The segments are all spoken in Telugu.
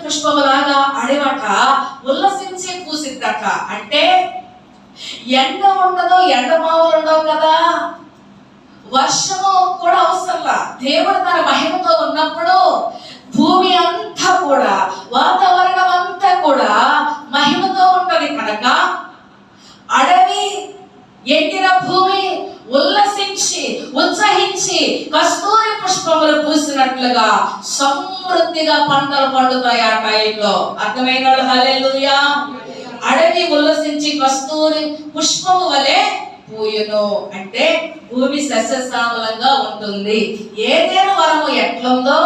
పుష్పములాగా అడివట ఉల్లసించి పూసిద్దక అంటే ఎండ ఉండదు ఎండమావులు ఉండవు కదా. వర్షము కూడా అవసరంలా దేవుడు తన మహిమతో ఉన్నప్పుడు భూమి అంతా కూడా వాతావరణం అంతా కూడా మహిమతో ఉంటది కనుక అడవి ఎండిన భూమి ఉల్లసించి ఉత్సహించి కస్తూరి పుష్పములు పూసినట్లుగా సమృద్ధిగా పంటలు పండుతాయి ఆ టైంలో. అర్థమైన వాళ్ళు అడవి ఉల్లసించి కస్తూరి పుష్పము వలె పూయును. అంటే భూమి సస్యశ్యామలంగా ఉంటుంది. ఏదైనా వరము ఎట్లుందో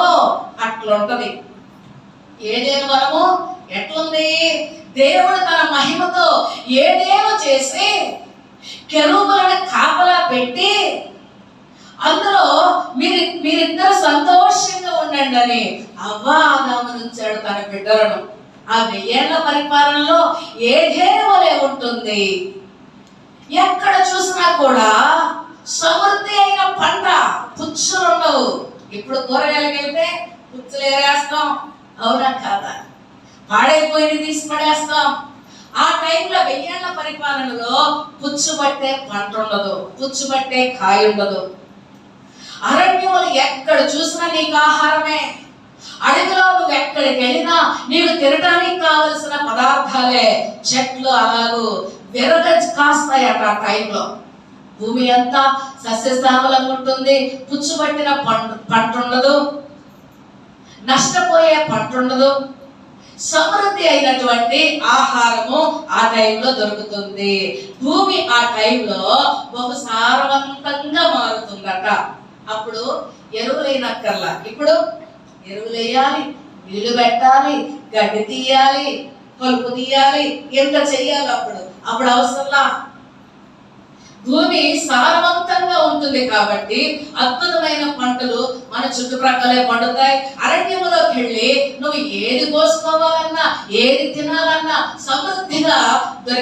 అట్లుంటది. ఏదైనా వరము ఎట్లుంది? దేవుడు తన మహిమతో ఏదేమో చేసి కెరూబులను కాపలా పెట్టి అందులో మీరిద్దరు సంతోషంగా ఉండండి అని అవ్వా ఉంచాడు తన బిడ్డలను. ఆ వెయ్యేళ్ళ పరిపాలనలో ఏదేను వలె ఉంటుంది. ఎక్కడ చూసినా కూడా సమృద్ధి అయిన పంట పుచ్చులు ఉండవు. ఇప్పుడు కూరగాయలకి వెళ్తే పుచ్చులు ఏరేస్తాం. అవునా కాదా? పాడైపోయింది తీసి పడేస్తాం. ఆ టైంలో వెయ్యేళ్ళ పరిపాలనలో పుచ్చు పట్టే పంట ఉండదు. పుచ్చు పట్టే కాయ ఉండదు. అరణ్యములు ఎక్కడ చూసినా నీకు ఆహారమే. అడవిలో నువ్వు ఎక్కడికి వెళ్ళినా నీకు తినడానికి కావలసిన పదార్థాలే చెట్లు అలాగూ విరగ కాస్తాయట ఆ టైంలో భూమి అంతా సస్యశ్యామలంగా ఉంటుంది పుచ్చుపట్టిన పంట పంట ఉండదు నష్టపోయే పంట ఉండదు సమృద్ధి అయినటువంటి ఆహారము ఆ టైంలో దొరుకుతుంది. భూమి ఆ టైంలో బహు సారవంతంగా మారుతుందట. అప్పుడు ఎరువులైనక్కర్లా. ఇప్పుడు ఎరువులు వేయాలి నీళ్ళు పెట్టాలి గడ్డి తీయాలి కలుపు తీయాలి ఎంత చెయ్యాలి అప్పుడు. అప్పుడు అవసరంలా భూమి సారవంతంగా ఉంటుంది కాబట్టి అద్భుతమైన పంటలు మన చుట్టుప్రక్కలే పండుతాయి. అరణ్యములోకి వెళ్ళి నువ్వు ఏది కోసుకోవాలన్నా ఏది తినాలన్నా సమృద్ధిగా దొరికి